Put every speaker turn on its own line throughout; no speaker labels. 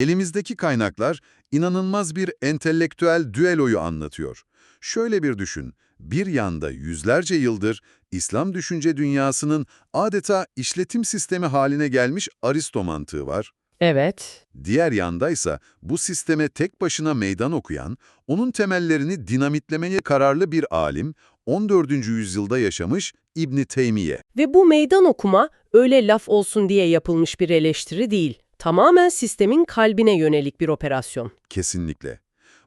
Elimizdeki kaynaklar inanılmaz bir entelektüel düeloyu anlatıyor. Şöyle bir düşün, bir yanda yüzlerce yıldır İslam düşünce dünyasının adeta işletim sistemi haline gelmiş Aristo mantığı var.
Evet.
Diğer yandaysa bu sisteme tek başına meydan okuyan, onun temellerini dinamitlemeye kararlı bir alim, 14. yüzyılda yaşamış İbni Teymiye.
Ve bu meydan okuma öyle laf olsun diye yapılmış bir eleştiri değil. Tamamen sistemin kalbine yönelik bir operasyon.
Kesinlikle.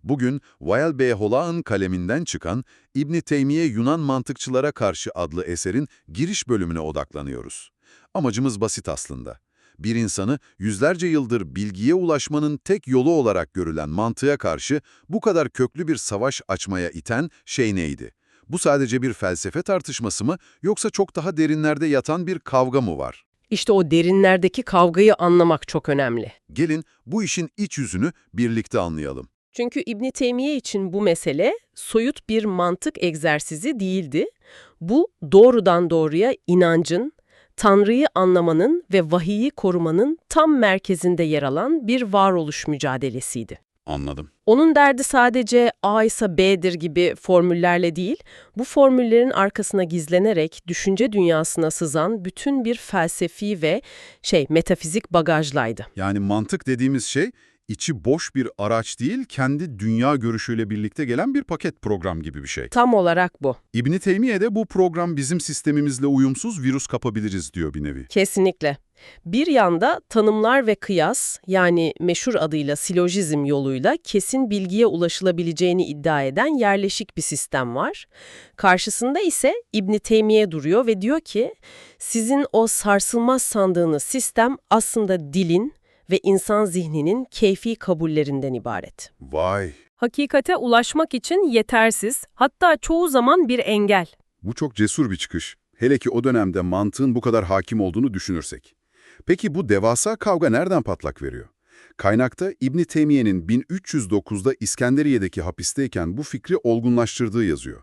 Bugün Wael B. Hola'nın kaleminden çıkan İbni Teymiye Yunan Mantıkçılara Karşı adlı eserin giriş bölümüne odaklanıyoruz. Amacımız basit aslında. Bir insanı yüzlerce yıldır bilgiye ulaşmanın tek yolu olarak görülen mantığa karşı bu kadar köklü bir savaş açmaya iten şey neydi? Bu sadece bir felsefe tartışması mı yoksa çok daha derinlerde yatan bir kavga mı var?
İşte o derinlerdeki kavgayı anlamak çok önemli.
Gelin bu işin iç yüzünü birlikte anlayalım.
Çünkü İbn Teymiye için bu mesele soyut bir mantık egzersizi değildi. Bu doğrudan doğruya inancın, Tanrı'yı anlamanın ve vahiyi korumanın tam merkezinde yer alan bir varoluş mücadelesiydi.
Anladım.
Onun derdi sadece A ise B'dir gibi formüllerle değil, bu formüllerin arkasına gizlenerek düşünce dünyasına sızan bütün bir felsefi ve şey metafizik bagajlaydı.
Yani mantık dediğimiz şey içi boş bir araç değil, kendi dünya görüşüyle birlikte gelen bir paket program gibi bir şey.
Tam olarak bu.
İbni Teymiye de bu program bizim sistemimizle uyumsuz virüs kapabiliriz diyor bir nevi.
Kesinlikle. Bir yanda tanımlar ve kıyas yani meşhur adıyla silojizm yoluyla kesin bilgiye ulaşılabileceğini iddia eden yerleşik bir sistem var. Karşısında ise İbn Teymiye duruyor ve diyor ki sizin o sarsılmaz sandığınız sistem aslında dilin ve insan zihninin keyfi kabullerinden ibaret.
Vay,
Hakikate ulaşmak için yetersiz, hatta çoğu zaman bir engel.
bu çok cesur bir çıkış. Hele ki o dönemde mantığın bu kadar hakim olduğunu düşünürsek. Peki bu devasa kavga nereden patlak veriyor? Kaynakta İbni Teymiye'nin 1309'da İskenderiye'deki hapisteyken bu fikri olgunlaştırdığı yazıyor.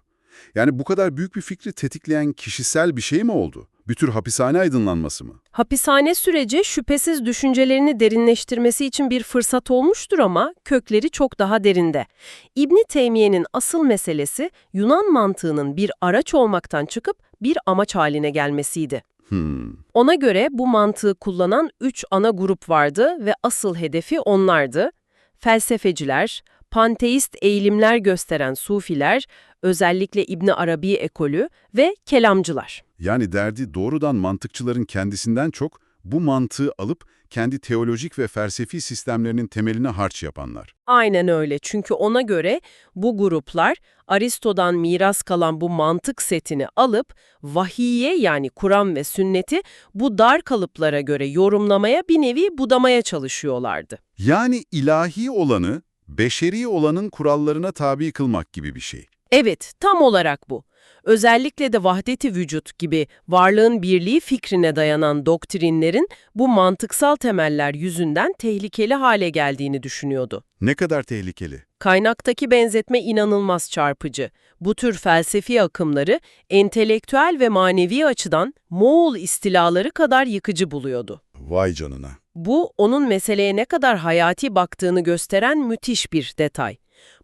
Yani bu kadar büyük bir fikri tetikleyen kişisel bir şey mi oldu? Bir tür hapishane aydınlanması mı?
Hapishane süreci şüphesiz düşüncelerini derinleştirmesi için bir fırsat olmuştur ama kökleri çok daha derinde. İbni Teymiye'nin asıl meselesi Yunan mantığının bir araç olmaktan çıkıp bir amaç haline gelmesiydi.
Hmm.
Ona göre bu mantığı kullanan üç ana grup vardı ve asıl hedefi onlardı. Felsefeciler, panteist eğilimler gösteren sufiler, özellikle İbni Arabi ekolü ve kelamcılar.
Yani derdi doğrudan mantıkçıların kendisinden çok bu mantığı alıp kendi teolojik ve felsefi sistemlerinin temeline harç yapanlar.
Aynen öyle çünkü ona göre bu gruplar Aristo'dan miras kalan bu mantık setini alıp vahiye yani Kur'an ve sünneti bu dar kalıplara göre yorumlamaya bir nevi budamaya çalışıyorlardı.
Yani ilahi olanı, beşeri olanın kurallarına tabi kılmak gibi bir şey.
Evet, tam olarak bu. Özellikle de vahdeti vücut gibi varlığın birliği fikrine dayanan doktrinlerin bu mantıksal temeller yüzünden tehlikeli hale geldiğini düşünüyordu.
Ne kadar tehlikeli.
Kaynaktaki benzetme inanılmaz çarpıcı. Bu tür felsefi akımları entelektüel ve manevi açıdan Moğol istilaları kadar yıkıcı buluyordu.
Vay canına.
Bu, onun meseleye ne kadar hayati baktığını gösteren müthiş bir detay.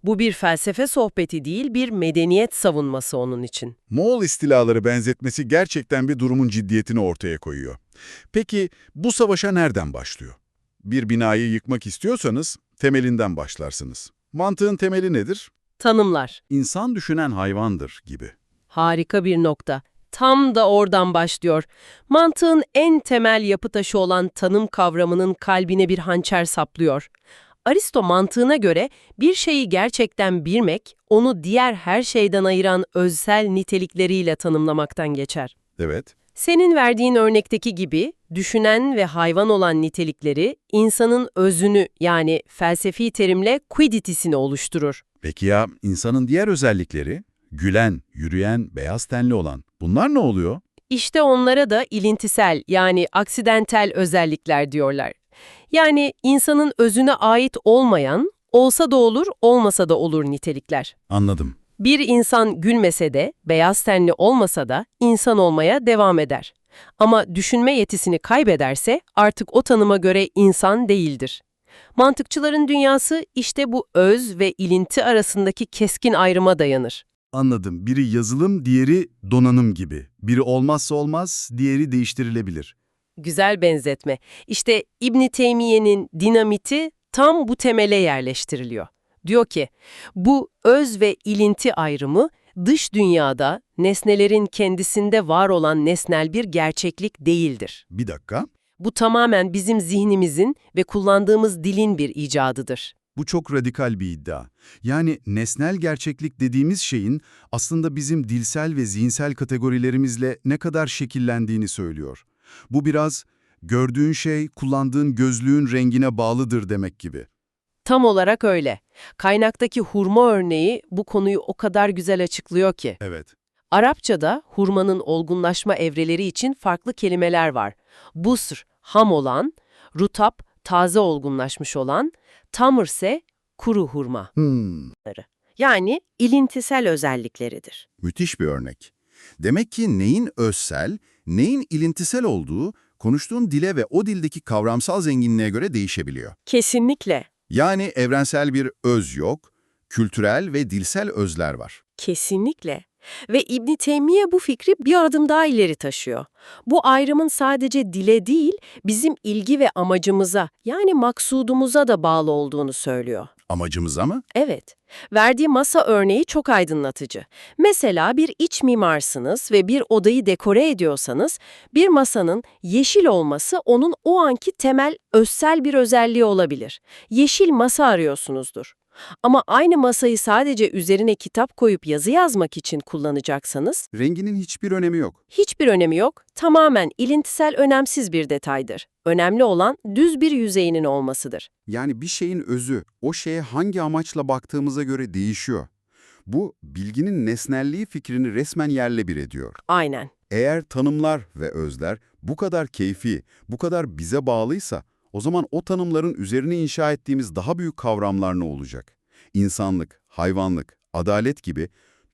Bu bir felsefe sohbeti değil, bir medeniyet savunması onun için.
Moğol istilaları benzetmesi gerçekten bir durumun ciddiyetini ortaya koyuyor. Peki bu savaşa nereden başlıyor? Bir binayı yıkmak istiyorsanız temelinden başlarsınız. Mantığın temeli nedir?
Tanımlar.
İnsan düşünen hayvandır gibi.
Harika bir nokta. Tam da oradan başlıyor. Mantığın en temel yapı taşı olan tanım kavramının kalbine bir hançer saplıyor. Aristo mantığına göre bir şeyi gerçekten bilmek, onu diğer her şeyden ayıran özsel nitelikleriyle tanımlamaktan geçer.
Evet.
Senin verdiğin örnekteki gibi düşünen ve hayvan olan nitelikleri insanın özünü yani felsefi terimle quidity'sini oluşturur.
Peki ya insanın diğer özellikleri? Gülen, yürüyen, beyaz tenli olan. Bunlar ne oluyor?
İşte onlara da ilintisel yani aksidentel özellikler diyorlar. Yani insanın özüne ait olmayan, olsa da olur, olmasa da olur nitelikler.
Anladım.
Bir insan gülmese de, beyaz tenli olmasa da insan olmaya devam eder. Ama düşünme yetisini kaybederse artık o tanıma göre insan değildir. Mantıkçıların dünyası işte bu öz ve ilinti arasındaki keskin ayrıma dayanır.
Anladım. Biri yazılım, diğeri donanım gibi. Biri olmazsa olmaz, diğeri değiştirilebilir.
Güzel benzetme. İşte İbn Teymiye'nin dinamiti tam bu temele yerleştiriliyor. Diyor ki, bu öz ve ilinti ayrımı dış dünyada nesnelerin kendisinde var olan nesnel bir gerçeklik değildir.
Bir dakika.
Bu tamamen bizim zihnimizin ve kullandığımız dilin bir icadıdır.
Bu çok radikal bir iddia. Yani nesnel gerçeklik dediğimiz şeyin aslında bizim dilsel ve zihinsel kategorilerimizle ne kadar şekillendiğini söylüyor. Bu biraz gördüğün şey kullandığın gözlüğün rengine bağlıdır demek gibi.
Tam olarak öyle. Kaynaktaki hurma örneği bu konuyu o kadar güzel açıklıyor ki.
Evet.
Arapçada hurmanın olgunlaşma evreleri için farklı kelimeler var. Busr, ham olan, rutap, taze olgunlaşmış olan, tamır ise kuru hurma.
Hmm.
Yani ilintisel özellikleridir.
Müthiş bir örnek. Demek ki neyin özsel, neyin ilintisel olduğu konuştuğun dile ve o dildeki kavramsal zenginliğe göre değişebiliyor.
Kesinlikle.
Yani evrensel bir öz yok, kültürel ve dilsel özler var.
Kesinlikle. Ve İbn Teymiye bu fikri bir adım daha ileri taşıyor. Bu ayrımın sadece dile değil, bizim ilgi ve amacımıza, yani maksudumuza da bağlı olduğunu söylüyor.
Amacımıza mı?
Evet. Verdiği masa örneği çok aydınlatıcı. Mesela bir iç mimarsınız ve bir odayı dekore ediyorsanız, bir masanın yeşil olması onun o anki temel özsel bir özelliği olabilir. Yeşil masa arıyorsunuzdur. Ama aynı masayı sadece üzerine kitap koyup yazı yazmak için kullanacaksanız,
Renginin hiçbir önemi yok.
hiçbir önemi yok, tamamen ilintisel önemsiz bir detaydır. Önemli olan düz bir yüzeyinin olmasıdır.
Yani bir şeyin özü, o şeye hangi amaçla baktığımıza göre değişiyor. Bu, bilginin nesnelliği fikrini resmen yerle bir ediyor.
Aynen.
Eğer tanımlar ve özler bu kadar keyfi, bu kadar bize bağlıysa, o zaman o tanımların üzerine inşa ettiğimiz daha büyük kavramlar ne olacak? İnsanlık, hayvanlık, adalet gibi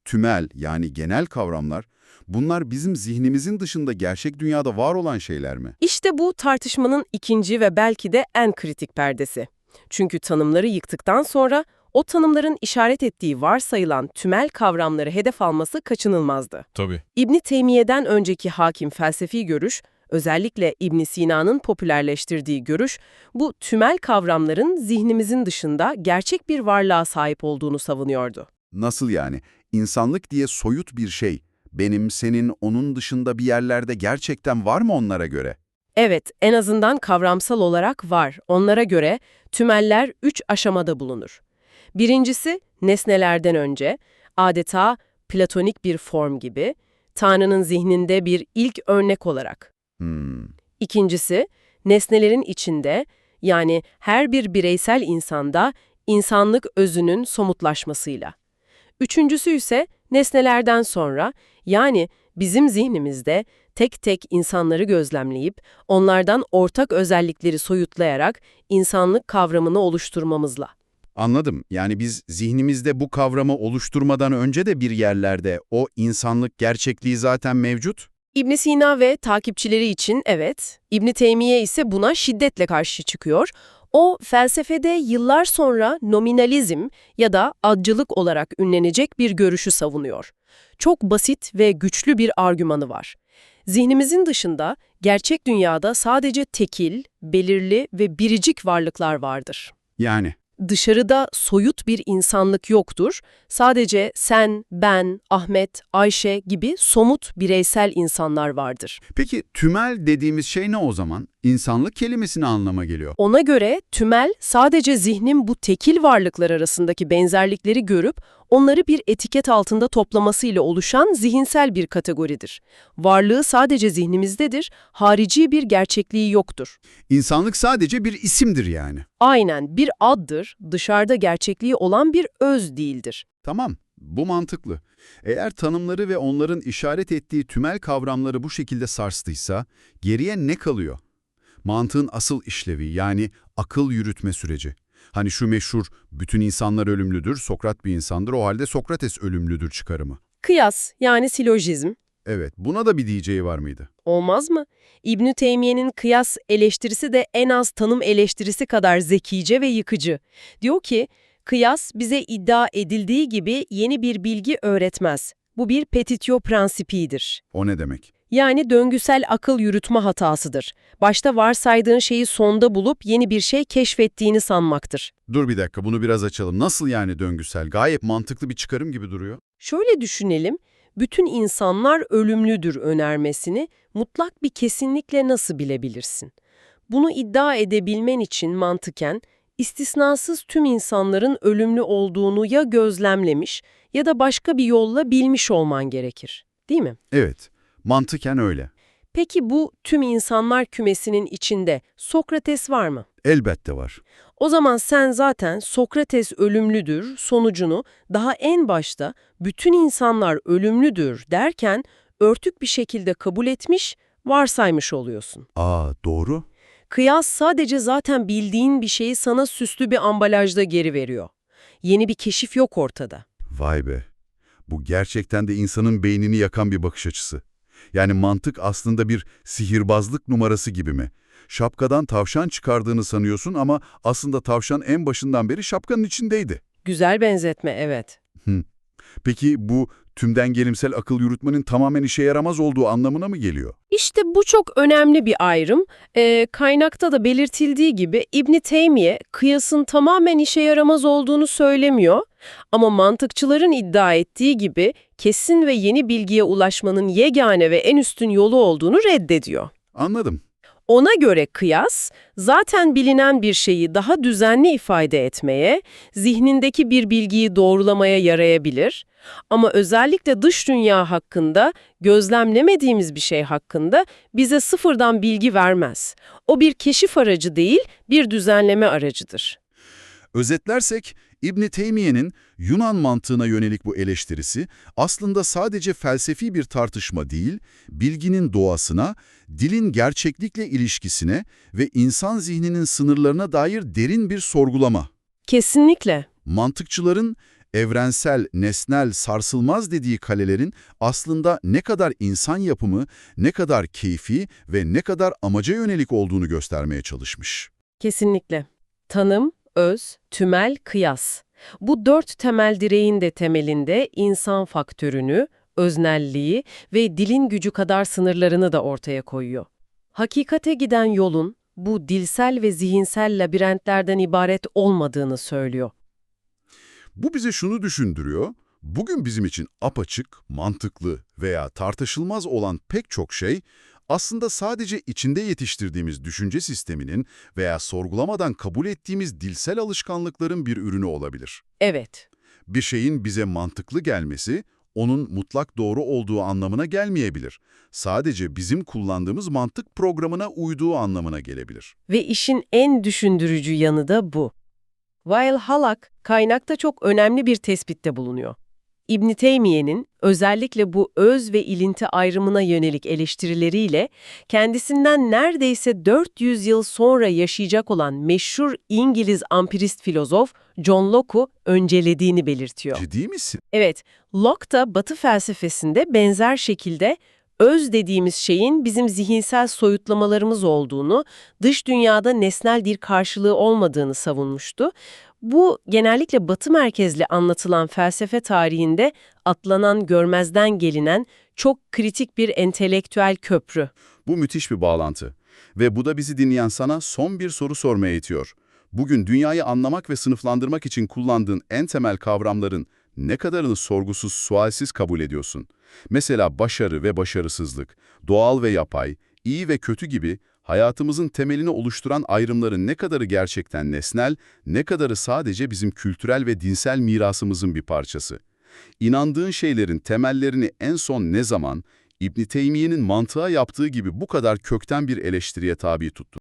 tümel yani genel kavramlar, bunlar bizim zihnimizin dışında gerçek dünyada var olan şeyler mi?
İşte bu tartışmanın ikinci ve belki de en kritik perdesi. Çünkü tanımları yıktıktan sonra o tanımların işaret ettiği varsayılan tümel kavramları hedef alması kaçınılmazdı.
Tabii.
İbn Teymiye'den önceki hakim felsefi görüş, özellikle İbn Sina'nın popülerleştirdiği görüş, bu tümel kavramların zihnimizin dışında gerçek bir varlığa sahip olduğunu savunuyordu.
Nasıl yani? İnsanlık diye soyut bir şey, benim, senin, onun dışında bir yerlerde gerçekten var mı onlara göre?
Evet, en azından kavramsal olarak var. Onlara göre tümeller üç aşamada bulunur. Birincisi, nesnelerden önce, adeta platonik bir form gibi, Tanrı'nın zihninde bir ilk örnek olarak.
Hmm.
İkincisi, nesnelerin içinde, yani her bir bireysel insanda insanlık özünün somutlaşmasıyla. Üçüncüsü ise nesnelerden sonra, yani bizim zihnimizde tek tek insanları gözlemleyip, onlardan ortak özellikleri soyutlayarak insanlık kavramını oluşturmamızla.
Anladım. Yani biz zihnimizde bu kavramı oluşturmadan önce de bir yerlerde o insanlık gerçekliği zaten mevcut.
İbn Sina ve takipçileri için evet, İbn Teymiye ise buna şiddetle karşı çıkıyor. O felsefede yıllar sonra nominalizm ya da adcılık olarak ünlenecek bir görüşü savunuyor. Çok basit ve güçlü bir argümanı var. Zihnimizin dışında gerçek dünyada sadece tekil, belirli ve biricik varlıklar vardır.
Yani
Dışarıda soyut bir insanlık yoktur. Sadece sen, ben, Ahmet, Ayşe gibi somut bireysel insanlar vardır.
peki tümel dediğimiz şey ne o zaman? İnsanlık kelimesine anlama geliyor.
Ona göre tümel sadece zihnin bu tekil varlıklar arasındaki benzerlikleri görüp onları bir etiket altında toplamasıyla oluşan zihinsel bir kategoridir. Varlığı sadece zihnimizdedir, harici bir gerçekliği yoktur.
İnsanlık sadece bir isimdir yani.
Aynen bir addır, dışarıda gerçekliği olan bir öz değildir.
Tamam, bu mantıklı. Eğer tanımları ve onların işaret ettiği tümel kavramları bu şekilde sarstıysa, geriye ne kalıyor? Mantığın asıl işlevi yani akıl yürütme süreci. Hani şu meşhur, bütün insanlar ölümlüdür, Sokrat bir insandır, o halde Sokrates ölümlüdür çıkarımı.
Kıyas yani silojizm,
Evet, buna da bir diyeceği var mıydı?
Olmaz mı? İbn Teymiye'nin kıyas eleştirisi de en az tanım eleştirisi kadar zekice ve yıkıcı. Diyor ki, kıyas bize iddia edildiği gibi yeni bir bilgi öğretmez. Bu bir petitio prensipidir.
O ne demek?
Yani döngüsel akıl yürütme hatasıdır. Başta varsaydığın şeyi sonda bulup yeni bir şey keşfettiğini sanmaktır.
Dur bir dakika, bunu biraz açalım. Nasıl yani döngüsel? Gayet mantıklı bir çıkarım gibi duruyor.
Şöyle düşünelim, bütün insanlar ölümlüdür önermesini mutlak bir kesinlikle nasıl bilebilirsin? Bunu iddia edebilmen için mantıken, istisnasız tüm insanların ölümlü olduğunu ya gözlemlemiş ya da başka bir yolla bilmiş olman gerekir, değil mi?
Evet, mantıken öyle.
Peki bu tüm insanlar kümesinin içinde Sokrates var mı?
Elbette var.
O zaman sen zaten Sokrates ölümlüdür sonucunu daha en başta bütün insanlar ölümlüdür derken örtük bir şekilde kabul etmiş, varsaymış oluyorsun.
Aa, doğru.
Kıyas sadece zaten bildiğin bir şeyi sana süslü bir ambalajda geri veriyor. Yeni bir keşif yok ortada.
Vay be. Bu gerçekten de insanın beynini yakan bir bakış açısı. Yani mantık aslında bir sihirbazlık numarası gibi mi? Şapkadan tavşan çıkardığını sanıyorsun ama aslında tavşan en başından beri şapkanın içindeydi.
Güzel benzetme, evet.
Peki bu tümden gelimsel akıl yürütmenin tamamen işe yaramaz olduğu anlamına mı geliyor?
İşte bu çok önemli bir ayrım. Ee, kaynakta da belirtildiği gibi İbn Teymiye kıyasın tamamen işe yaramaz olduğunu söylemiyor. Ama mantıkçıların iddia ettiği gibi kesin ve yeni bilgiye ulaşmanın yegane ve en üstün yolu olduğunu reddediyor.
Anladım.
Ona göre kıyas, zaten bilinen bir şeyi daha düzenli ifade etmeye, zihnindeki bir bilgiyi doğrulamaya yarayabilir. Ama özellikle dış dünya hakkında, gözlemlemediğimiz bir şey hakkında bize sıfırdan bilgi vermez. O bir keşif aracı değil, bir düzenleme aracıdır.
Özetlersek, İbn Teymiye'nin Yunan mantığına yönelik bu eleştirisi aslında sadece felsefi bir tartışma değil, bilginin doğasına, dilin gerçeklikle ilişkisine ve insan zihninin sınırlarına dair derin bir sorgulama.
Kesinlikle.
Mantıkçıların evrensel, nesnel, sarsılmaz dediği kalelerin aslında ne kadar insan yapımı, ne kadar keyfi ve ne kadar amaca yönelik olduğunu göstermeye çalışmış.
Kesinlikle. Tanım, öz, tümel, kıyas. Bu dört temel direğin de temelinde insan faktörünü, öznelliği ve dilin gücü kadar sınırlarını da ortaya koyuyor. Hakikate giden yolun bu dilsel ve zihinsel labirentlerden ibaret olmadığını söylüyor.
Bu bize şunu düşündürüyor, bugün bizim için apaçık, mantıklı veya tartışılmaz olan pek çok şey, aslında sadece içinde yetiştirdiğimiz düşünce sisteminin veya sorgulamadan kabul ettiğimiz dilsel alışkanlıkların bir ürünü olabilir.
Evet,
Bir şeyin bize mantıklı gelmesi, onun mutlak doğru olduğu anlamına gelmeyebilir. Sadece bizim kullandığımız mantık programına uyduğu anlamına gelebilir.
ve işin en düşündürücü yanı da bu. Weil Halak, kaynakta çok önemli bir tespitte bulunuyor. İbn Teymiye'nin özellikle bu öz ve ilinti ayrımına yönelik eleştirileriyle kendisinden neredeyse 400 yıl sonra yaşayacak olan meşhur İngiliz ampirist filozof John Locke'u öncelediğini belirtiyor.
Ciddi misin?
Evet, Locke da Batı felsefesinde benzer şekilde öz dediğimiz şeyin bizim zihinsel soyutlamalarımız olduğunu, dış dünyada nesnel bir karşılığı olmadığını savunmuştu. Bu genellikle Batı merkezli anlatılan felsefe tarihinde atlanan, görmezden gelinen çok kritik bir entelektüel köprü.
Bu müthiş bir bağlantı. Ve bu da bizi dinleyen sana son bir soru sormaya itiyor. Bugün dünyayı anlamak ve sınıflandırmak için kullandığın en temel kavramların ne kadarını sorgusuz, sualsiz kabul ediyorsun? Mesela başarı ve başarısızlık, doğal ve yapay, iyi ve kötü gibi hayatımızın temelini oluşturan ayrımların ne kadarı gerçekten nesnel, ne kadarı sadece bizim kültürel ve dinsel mirasımızın bir parçası? İnandığın şeylerin temellerini en son ne zaman İbn Teymiye'nin mantığa yaptığı gibi bu kadar kökten bir eleştiriye tabi tuttun?